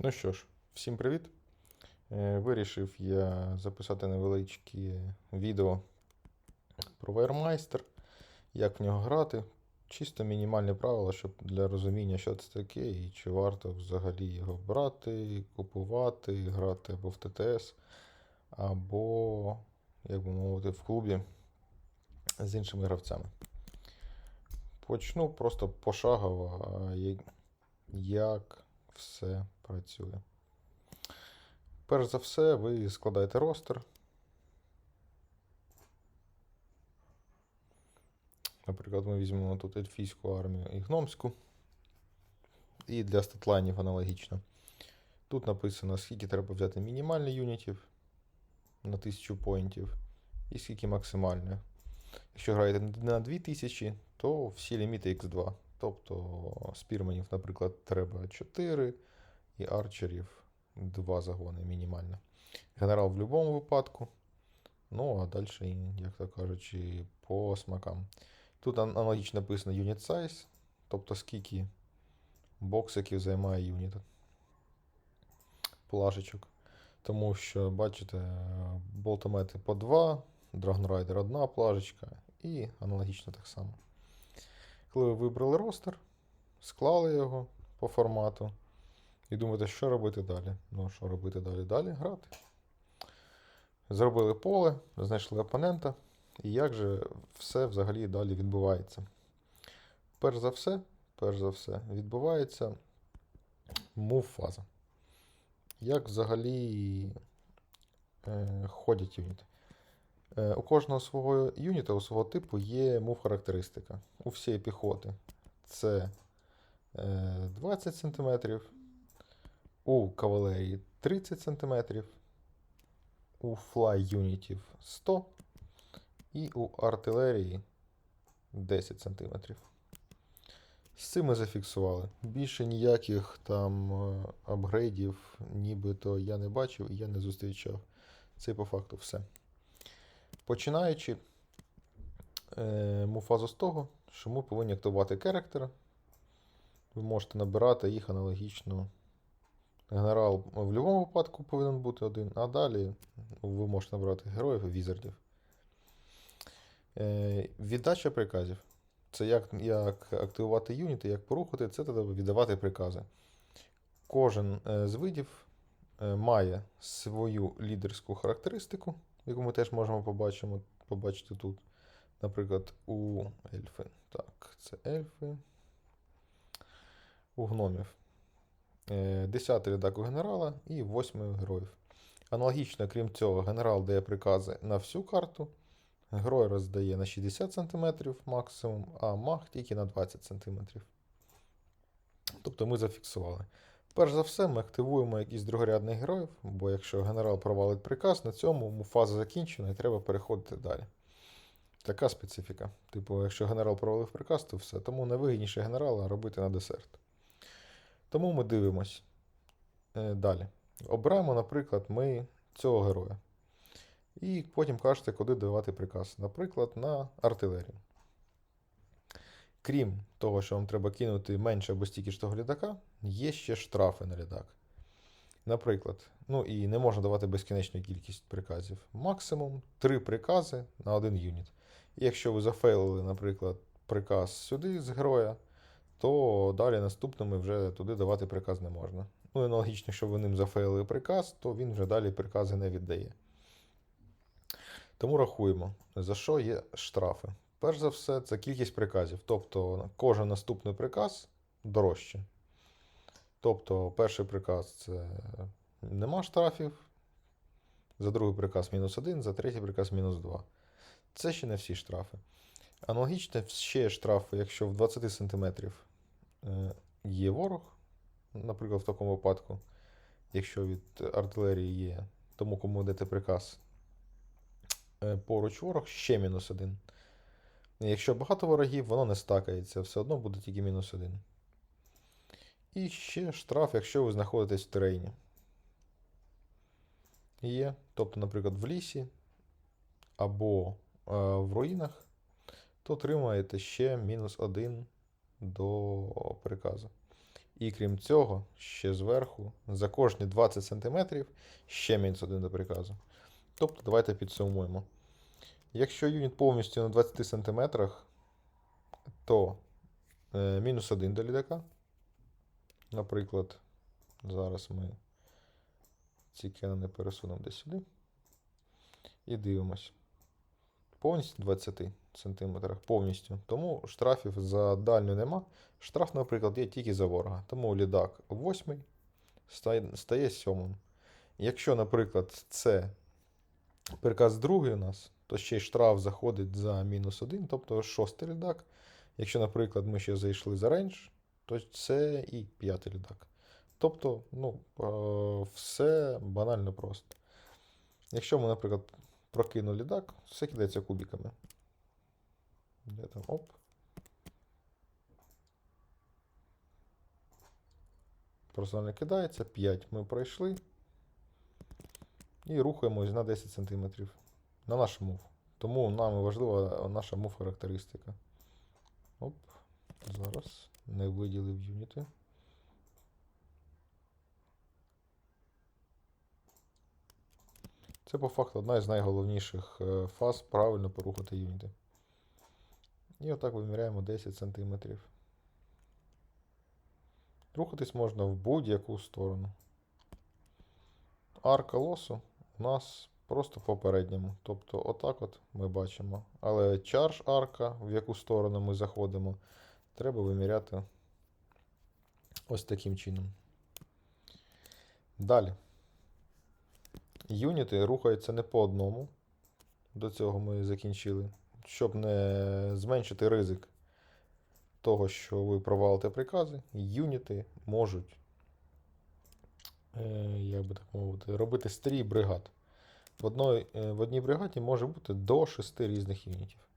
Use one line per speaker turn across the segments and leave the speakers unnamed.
Ну що ж, всім привіт. Е, Вирішив я записати невеличке відео про Wiremeister, як в нього грати. Чисто мінімальні правила, щоб для розуміння, що це таке і чи варто взагалі його брати, купувати, грати або в ТТС, або, як би мовити, в клубі з іншими гравцями. Почну просто пошагово, як все працює. Перш за все, ви складаєте ростер. Наприклад, ми візьмемо тут ельфійську армію і гномську. І для статлайнів аналогічно. Тут написано, скільки треба взяти мінімальних юнітів на 1000 поінтів, і скільки максимальних. Якщо граєте на 2000, то всі ліміти X2. Тобто спірменів, наприклад, треба 4 і арчерів 2 загони мінімально. Генерал в будь-якому випадку. Ну, а далі, як то кажучи, по смакам. Тут аналогічно написано unit size, тобто скільки боксиків займає юніт. Плашечок. Тому що, бачите, болтомети по 2, Dragon одна плажечка і аналогічно так само. Коли ви вибрали ростер, склали його по формату і думаєте, що робити далі. Ну, що робити далі? Далі грати. Зробили поле, знайшли опонента. І як же все взагалі далі відбувається? Перш за все, перш за все, відбувається мув фаза. Як взагалі е, ходять юніти? Е, у кожного свого юніта, у свого типу є мув характеристика. У всієї піхоти це е, 20 см, у кавалерії 30 см, у флай юнітів 100 і у артилерії 10 см. З цим ми зафіксували. Більше ніяких там е, апгрейдів, нібито я не бачив і я не зустрічав. Це по факту все. Починаючи е, муфазу з того, що ми повинні активувати керектера. Ви можете набирати їх аналогічно. Генерал в будь-якому випадку повинен бути один, а далі ви можете набрати героїв і візардів. Е, віддача приказів. Це як, як активувати юніти, як порухати, це треба віддавати прикази. Кожен е, з видів має свою лідерську характеристику, яку ми теж можемо побачимо, побачити тут. Наприклад, у ельфи. Так, це ельфи. У гномів. Е, Десятий рядок у генерала і восьмий у героїв. Аналогічно, крім цього, генерал дає прикази на всю карту. Герой роздає на 60 см максимум, а маг тільки на 20 см. Тобто ми зафіксували. Перш за все, ми активуємо якийсь другорядних героїв, бо якщо генерал провалить приказ, на цьому фаза закінчена і треба переходити далі. Така специфіка. Типу, якщо генерал провалив приказ, то все. Тому найвигідніше генерала робити на десерт. Тому ми дивимось е, далі. Обираємо, наприклад, ми цього героя. І потім кажете, куди давати приказ. Наприклад, на артилерію. Крім того, що вам треба кинути менше або стільки ж того літака, є ще штрафи на літак. Наприклад, ну і не можна давати безкінечну кількість приказів. Максимум 3 прикази на один юніт. І якщо ви зафейлили, наприклад, приказ сюди з героя, то далі наступними вже туди давати приказ не можна. Ну аналогічно, якщо ви ним зафейлили приказ, то він вже далі прикази не віддає. Тому рахуємо, за що є штрафи. Перш за все, це кількість приказів. Тобто кожен наступний приказ дорожче. Тобто, перший приказ це нема штрафів, за другий приказ мінус 1, за третій приказ мінус 2. Це ще не всі штрафи. Аналогічно ще є штрафи, якщо в 20 см є ворог, наприклад, в такому випадку, якщо від артилерії є тому, кому даєте приказ, е, поруч ворог ще мінус 1. Якщо багато ворогів, воно не стакається, все одно буде тільки мінус 1. І ще штраф, якщо ви знаходитесь в терені. Є. Тобто, наприклад, в лісі або е, в руїнах, то отримаєте ще мінус 1 до приказу. І крім цього, ще зверху, за кожні 20 см ще мінус 1 до приказу. Тобто, давайте підсумуємо. Якщо юніт повністю на 20 см, то е, мінус 1 до літака. Наприклад, зараз ми ці кенни пересунемо десь сюди. І дивимось. Повністю 20 см. Повністю. Тому штрафів за дальню нема. Штраф, наприклад, є тільки за ворога. Тому лідак 8 стає, стає 7. Якщо, наприклад, це приказ другий у нас, то ще й штраф заходить за мінус 1, тобто шостий лідак. Якщо, наприклад, ми ще зайшли за рейндж, то це і п'ятий лідак. Тобто, ну, е, все банально просто. Якщо ми, наприклад, прокинули лідак, все кидається кубиками. Де там? Оп. Просто кидається. 5 ми пройшли. І рухаємось на 10 см. На наш мув. Тому нам важлива наша мув характеристика. Оп. Зараз не виділив юніти. Це по факту одна із найголовніших е, фаз правильно порухати юніти. І отак виміряємо 10 см. Рухатись можна в будь-яку сторону. Арка лосу у нас просто по передньому. Тобто, отак от ми бачимо. Але чарж арка, в яку сторону ми заходимо, треба виміряти ось таким чином. Далі. Юніти рухаються не по одному. До цього ми закінчили. Щоб не зменшити ризик того, що ви провалите прикази, юніти можуть, е, як би так мовити, робити стрій бригад. В, одной, е, в одній бригаді може бути до 6 різних юнітів.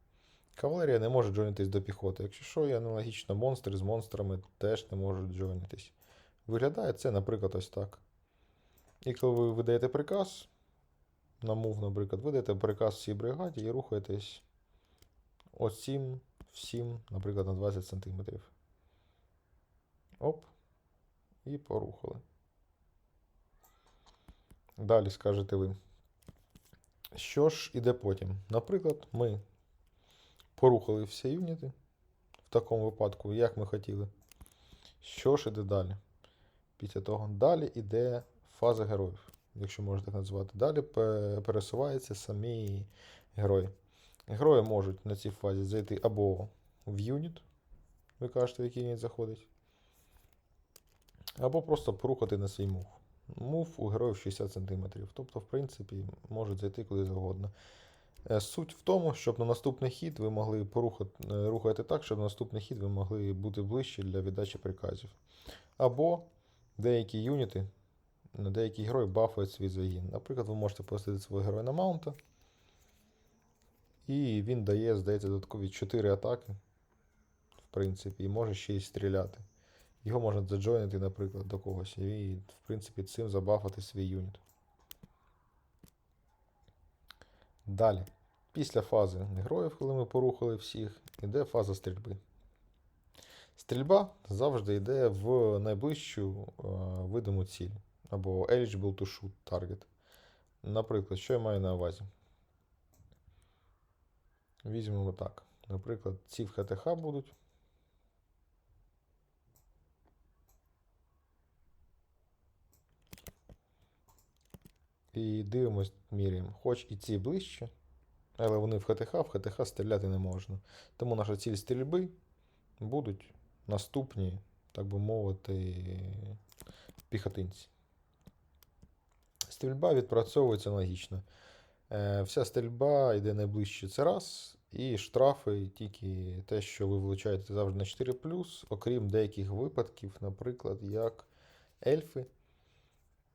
Кавалерія не може джойнитись до піхоти. Якщо що, і аналогічно монстри з монстрами теж не можуть джойнитись. Виглядає це, наприклад, ось так. І коли ви видаєте приказ, на мув, наприклад, ви даєте приказ всій бригаді і рухаєтесь оцім всім, наприклад, на 20 см. Оп. І порухали. Далі скажете ви. Що ж іде потім? Наприклад, ми порухали всі юніти в такому випадку, як ми хотіли. Що ж іде далі? Після того далі йде фаза героїв, якщо можна так назвати. Далі пересуваються самі герої. Герої можуть на цій фазі зайти або в юніт, ви кажете, в який юніт заходить, або просто порухати на свій мув. Мув у героїв 60 см. Тобто, в принципі, можуть зайти куди завгодно. Е, Суть в тому, щоб на наступний хід ви могли порухати, е, рухати так, щоб на наступний хід ви могли бути ближче для віддачі приказів. Або деякі юніти, деякі герої бафують свій загін. Наприклад, ви можете посадити свого героя на маунта. І він дає, здається, додаткові 4 атаки. В принципі, і може ще й стріляти. Його можна заджойнити, наприклад, до когось. І, в принципі, цим забафати свій юніт. Далі. Після фази героїв, коли ми порухали всіх, йде фаза стрільби. Стрільба завжди йде в найближчу е, видиму ціль. Або eligible to shoot target. Наприклад, що я маю на увазі? Візьмемо так. Наприклад, ці в ХТХ будуть. І дивимось, міряємо. Хоч і ці ближче, але вони в ХТХ, в ХТХ стріляти не можна. Тому наша ціль стрільби будуть наступні, так би мовити, піхотинці. Стрільба відпрацьовується логічно. Е, Вся стрільба йде найближче це раз. І штрафи тільки те, що ви влучаєте завжди на 4, окрім деяких випадків, наприклад, як ельфи.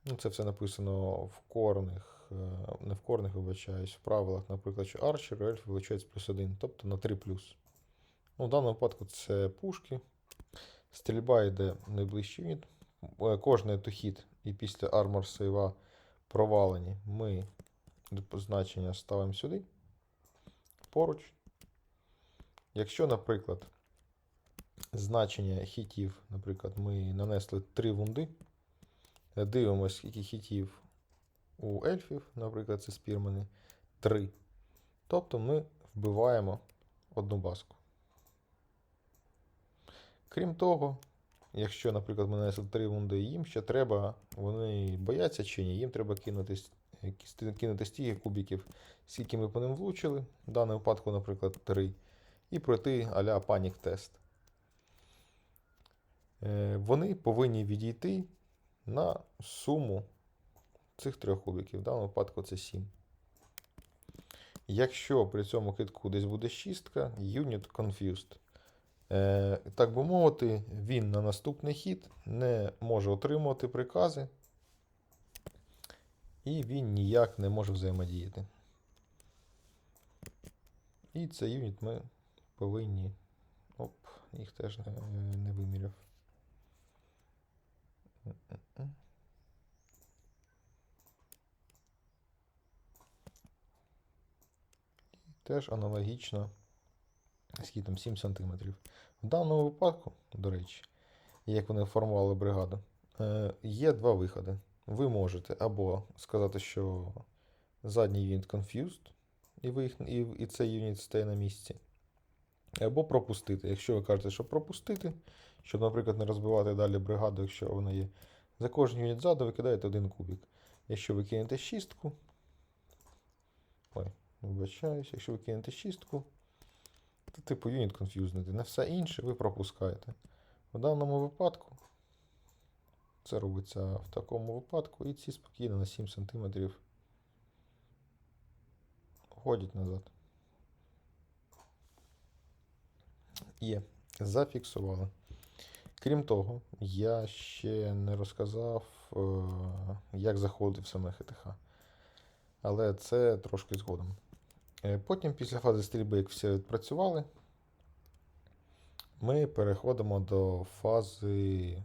Ну, Це все написано в корних, е, не в корних, вибачаюсь, в правилах, наприклад, що арчер, ельфи вилучають плюс 1, тобто на 3 Ну, В даному випадку це пушки. Стрільба йде найближчий юніт. Е, Кожний тухід і після армор сейва провалені ми значення ставимо сюди. Поруч. Якщо, наприклад, значення хітів. Наприклад, ми нанесли 3 вунди. Дивимося, скільки хітів у ельфів, наприклад, це спірмани. 3. Тобто ми вбиваємо одну баску. Крім того, якщо, наприклад, нанесли 3 вунди, їм ще треба, вони бояться чи ні, їм треба кинути, кинути стільки кубиків, скільки ми по ним влучили. В даному випадку, наприклад, 3. І пройти а-ля панік тест. Е, Вони повинні відійти на суму цих трьох кубиків. В даному випадку це 7. Якщо при цьому китку десь буде шістка, unit confused. Е, так би мовити, він на наступний хід не може отримувати прикази, і він ніяк не може взаємодіяти. І цей юніт ми повинні. Оп, їх теж не, не виміряв. Теж аналогічно, скільки там 7 см. В даному випадку, до речі, як вони формували бригаду, е, є два виходи. Ви можете або сказати, що задній юніт confused, і, ви їх, і, і цей юніт стає на місці. Або пропустити. Якщо ви кажете, що пропустити, щоб, наприклад, не розбивати далі бригаду, якщо вона є. За кожен юніт ззаду ви кидаєте один кубик. Якщо ви кинете шістку. Ой, вибачаюсь, якщо ви кинете шістку, то типу юніт конф'юзнити. На все інше ви пропускаєте. В даному випадку це робиться в такому випадку, і ці спокійно на 7 см ходять назад. Є. Зафіксували. Крім того, я ще не розказав, е, як заходити в саме ХТХ. Але це трошки згодом. Е, Потім, після фази стрільби, як все відпрацювали, ми переходимо до фази,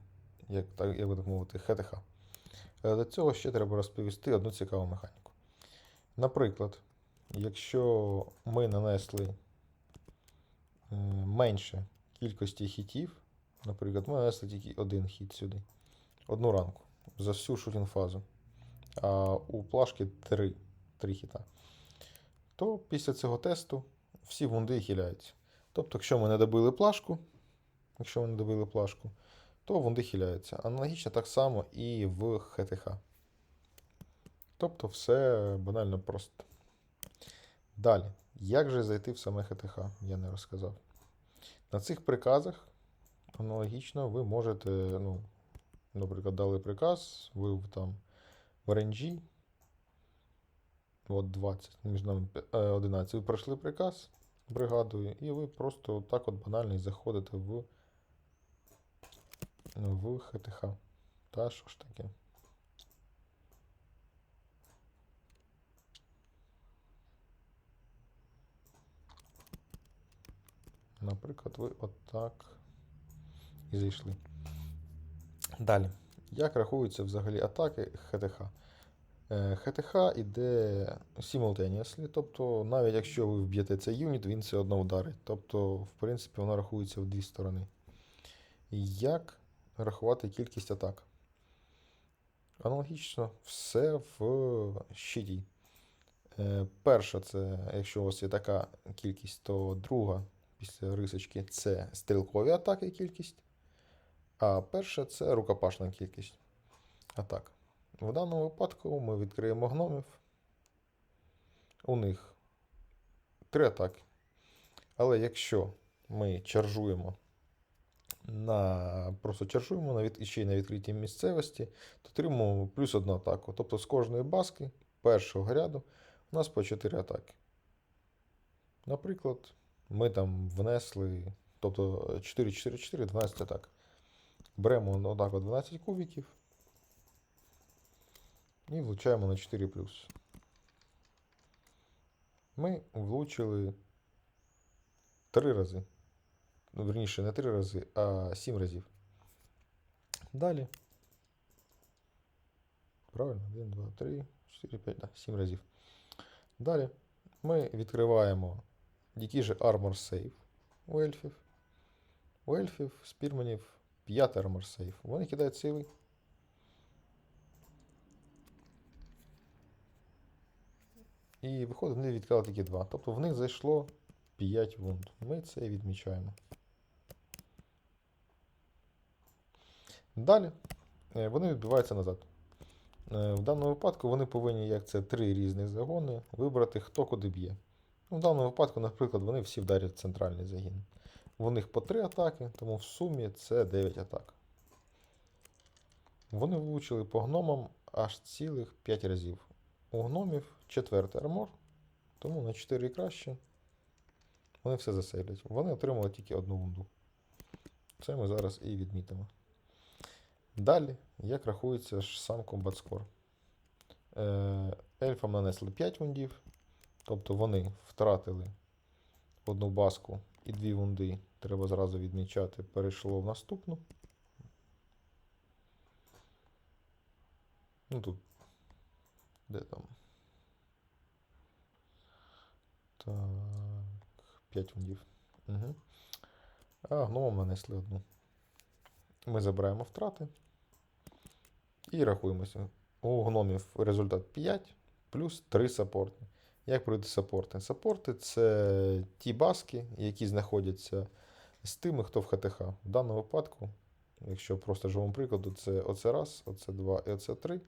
як, так, як би так мовити, ХТХ. Е, До цього ще треба розповісти одну цікаву механіку. Наприклад, якщо ми нанесли е, менше кількості хітів, наприклад, ми нанесли тільки один хіт сюди, одну ранку за всю шутінг фазу, а у плашки три, три хіта, то після цього тесту всі вунди хиляються. Тобто, якщо ми не добили плашку, якщо ми не добили плашку, то вунди хиляються. Аналогічно так само і в ХТХ. Тобто все банально просто. Далі, як же зайти в саме ХТХ, я не розказав. На цих приказах аналогічно ви можете, ну, наприклад, дали приказ, ви там в RNG, от 20, між нами е, 11, ви пройшли приказ бригадою, і ви просто так от банально заходите в, в ХТХ. Та що ж таке? Наприклад, ви отак і зайшли. Далі. Як рахуються взагалі атаки ХТХ? Е, ХТХ іде simultaneously, тобто навіть якщо ви вб'єте цей юніт, він все одно вдарить. Тобто, в принципі, воно рахується в дві сторони. Як рахувати кількість атак? Аналогічно, все в щиті. Е, Перша, це якщо у вас є така кількість, то друга після рисочки це стрілкові атаки кількість. А перша це рукопашна кількість атак. В даному випадку ми відкриємо гномів. У них три атаки. Але якщо ми чаржуємо на просто чаржуємо на від, ще й на відкритій місцевості, то отримуємо плюс одну атаку. Тобто з кожної баски першого ряду у нас по 4 атаки. Наприклад, ми там внесли, тобто 4-4-4, 12 атак. Беремо отак от 12 кубиків і влучаємо на 4 Ми влучили 3 рази. Ну, верніше, не 3 рази, а 7 разів. Далі. Правильно, 1, 2, 3, 4, 5, да, 7 разів. Далі ми відкриваємо який же Armor Save у ельфів. У ельфів, спірменів 5 армор сейф. Вони кидають сейви. І виходить, вони відкрили тільки 2. Тобто в них зайшло 5 вунд. Ми це відмічаємо. Далі е, вони відбиваються назад. Е, В даному випадку вони повинні, як це три різних загони, вибрати, хто куди б'є. Ну, в даному випадку, наприклад, вони всі вдарять центральний загін. У них по 3 атаки, тому в сумі це 9 атак. Вони влучили по гномам аж цілих 5 разів. У гномів четвертий армор, тому на 4 краще. Вони все засейлять. Вони отримали тільки одну вунду. Це ми зараз і відмітимо. Далі, як рахується ж сам комбат скор. Е, ельфам нанесли 5 вундів, тобто вони втратили одну баску і дві вунди. Треба зразу відмічати, перейшло в наступну. Ну тут. Де там? Так. 5 вундів. Угу. А гномам нанесли одну. Ми забираємо втрати. І рахуємося. У гномів результат 5 плюс 3 саппорти. Як пройти саппорти? Саппорти це ті баски, які знаходяться з тими, хто в ХТХ. В даному випадку, якщо просто живому прикладу, це оце раз, оце два і оце три.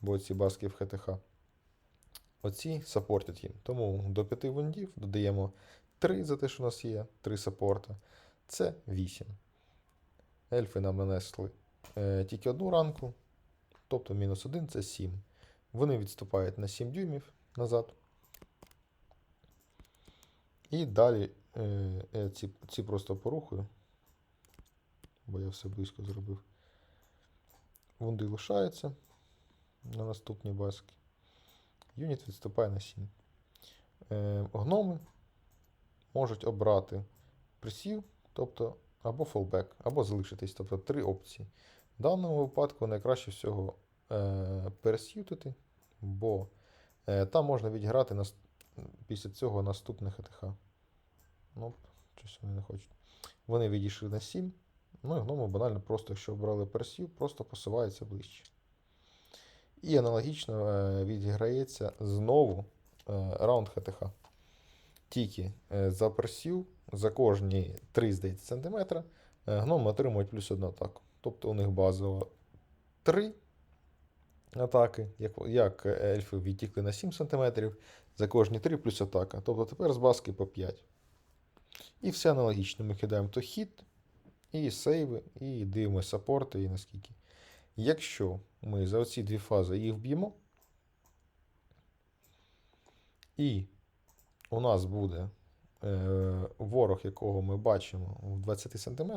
Бо ці баски в ХТХ. Оці саппортять їм. Тому до 5 вундів додаємо 3 за те, що у нас є, 3 саппорта. Це 8. Ельфи нам нанесли е, тільки одну ранку, тобто мінус 1 це 7. Вони відступають на 7 дюймів назад. І далі е, ці, ці просто порухаю, бо я все близько зробив. Вунди лишаються на наступні баски. Юніт відступає на 7. Е, гноми можуть обрати присів, тобто або фолбек, або залишитись, тобто три опції. В даному випадку найкраще всього е, перес'ютити, бо е, там можна відіграти нас, після цього наступне ХТХ. Ну, щось вони не хочуть. Вони відійшли на 7. Ну і гноми банально просто, якщо обрали персів, просто посувається ближче. І аналогічно е, відіграється знову е, раунд ХТХ. Тільки е, за персів за кожні 3 здається, сантиметра гноми отримують плюс одну атаку. Тобто у них базово 3 атаки, як, як ельфи відтікли на 7 см, за кожні 3 плюс атака. Тобто тепер з баски по 5. І все аналогічно. Ми кидаємо то хід, і сейви, і дивимося саппорти, і наскільки. Якщо ми за оці дві фази їх вб'ємо, і у нас буде е, ворог, якого ми бачимо в 20 см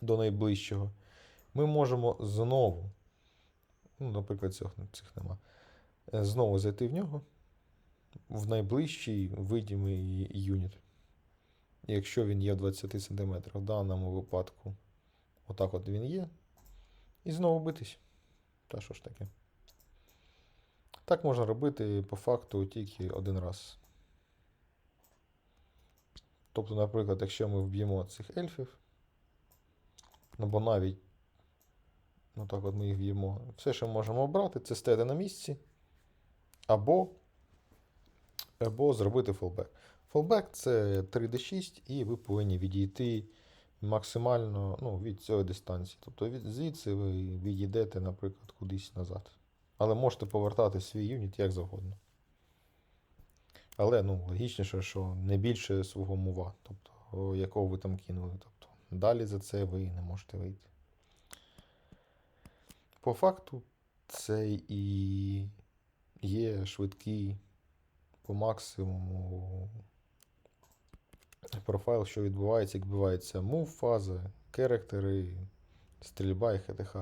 до найближчого, ми можемо знову, ну, наприклад, цих, цих нема, е, знову зайти в нього в найближчий видимий юніт. Якщо він є в 20 см, в даному випадку, отак от він є. І знову битись. Та що ж таке? Так можна робити по факту тільки один раз. Тобто, наприклад, якщо ми вб'ємо цих ельфів, ну бо навіть, ну так от ми їх вб'ємо, все, що можемо обрати, це стояти на місці, або, або зробити фолбек. Фолбек це 3D6, і ви повинні відійти максимально ну, від цієї дистанції. Тобто від, звідси ви відійдете, наприклад, кудись назад. Але можете повертати свій юніт як завгодно. Але ну, логічніше, що не більше свого мува, тобто, якого ви там кинули. Тобто, далі за це ви не можете вийти. По факту, це і є швидкий по максимуму профайл, що відбувається, як відбувається мув, фаза, керектери, стрільба і ХТХ.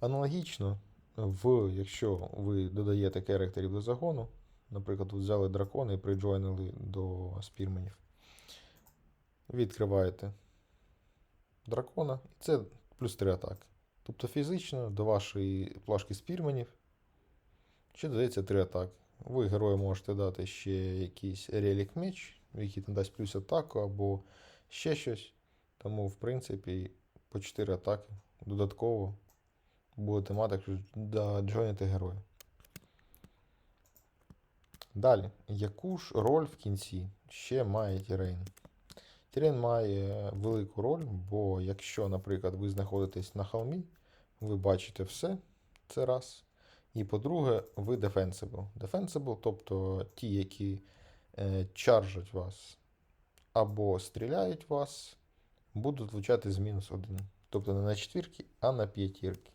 Аналогічно, в, якщо ви додаєте керектерів до загону, наприклад, взяли дракони і приджойнили до спірменів, відкриваєте дракона, і це плюс 3 атаки. Тобто фізично до вашої плашки спірменів ще додається 3 атаки. Ви герою можете дати ще якийсь релік меч, який там дасть плюс атаку, або ще щось. Тому, в принципі, по 4 атаки додатково будете мати, якщо доджойнити героя. Далі, яку ж роль в кінці ще має Тірейн? Тірейн має велику роль, бо якщо, наприклад, ви знаходитесь на холмі, ви бачите все, це раз. І по-друге, ви defensible. Defensible, тобто ті, які чаржать вас або стріляють вас, будуть влучати з мінус один. Тобто не на четвірки, а на п'ятірки.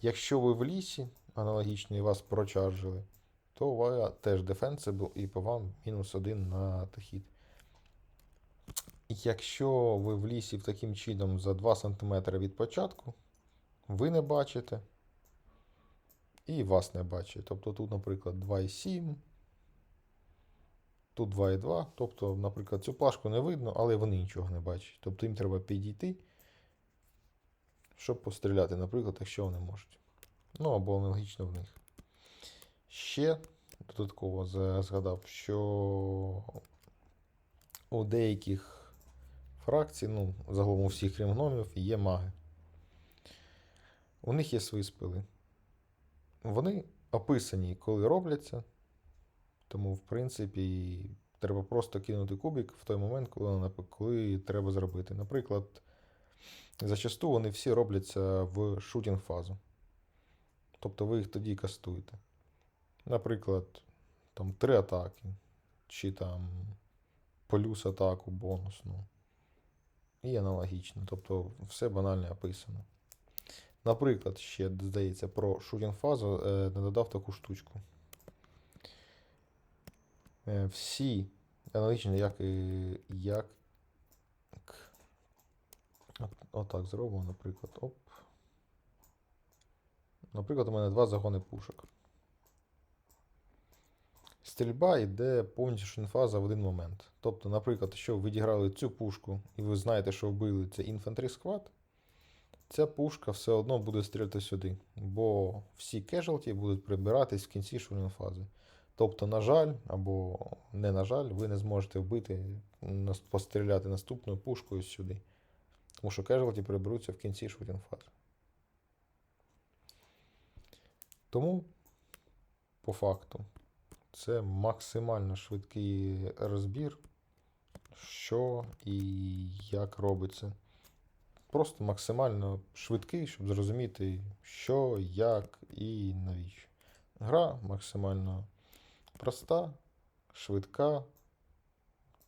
Якщо ви в лісі аналогічно і вас прочаржили, то ви теж defensible і по вам мінус один на тахіт. Якщо ви в лісі таким чином за 2 см від початку, ви не бачите і вас не бачить. Тобто тут, наприклад, 2,7, тут 2,2. Тобто, наприклад, цю плашку не видно, але вони нічого не бачать. Тобто їм треба підійти, щоб постріляти, наприклад, якщо вони можуть. Ну або аналогічно в них. Ще додатково згадав, що у деяких фракцій, ну, загалом у всіх крім гномів, є маги. У них є свої спили. Вони описані, коли робляться. Тому, в принципі, треба просто кинути кубик в той момент, коли, коли треба зробити. Наприклад, зачасту вони всі робляться в шутінг фазу. Тобто ви їх тоді кастуєте. Наприклад, там три атаки, чи там плюс атаку бонусну. І аналогічно. Тобто все банально описано. Наприклад, ще, здається, про шутінг фазу не додав таку штучку. Е, всі аналогічно, як як. Отак зробимо, наприклад. Оп. Наприклад, у мене два загони пушок. Стрільба йде повністю шунфаза в один момент. Тобто, наприклад, якщо ви відіграли цю пушку і ви знаєте, що вбили це інфантрі склад, ця пушка все одно буде стріляти сюди, бо всі кежалті будуть прибиратись в кінці шунфази. Тобто, на жаль, або не на жаль, ви не зможете вбити, постріляти наступною пушкою сюди. Тому що кежалті приберуться в кінці шутінг-фази. Тому, по факту, це максимально швидкий розбір, що і як робиться. Просто максимально швидкий, щоб зрозуміти, що, як і навіщо. Гра максимально проста, швидка.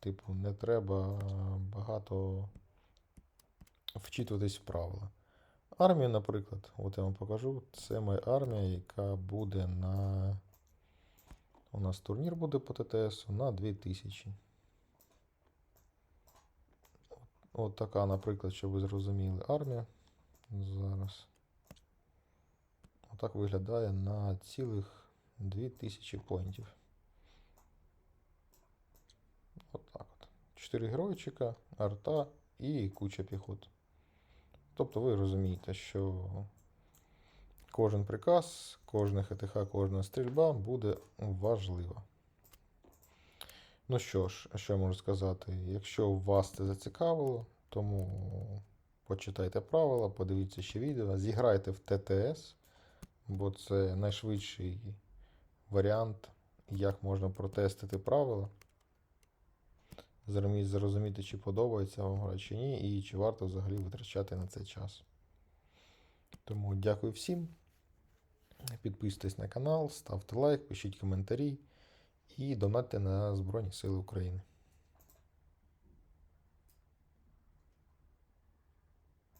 Типу, не треба багато вчитуватись в правила. Армія, наприклад, от я вам покажу. Це моя армія, яка буде на. У нас турнір буде по ТТС на 2000. От, така, наприклад, щоб ви зрозуміли, армія. Зараз. Отак виглядає на цілих 2000 поінтів. От так от. 4 геройчика, арта і куча піхот. Тобто ви розумієте, що кожен приказ, кожна ХТХ, кожна стрільба буде важлива. Ну що ж, що я можу сказати? Якщо вас це зацікавило, тому почитайте правила, подивіться ще відео, зіграйте в ТТС, бо це найшвидший варіант, як можна протестити правила. Зрозуміти, чи подобається вам гра чи ні, і чи варто взагалі витрачати на це час. Тому дякую всім. Підписуйтесь на канал, ставте лайк, пишіть коментарі і донатьте на Збройні Сили України.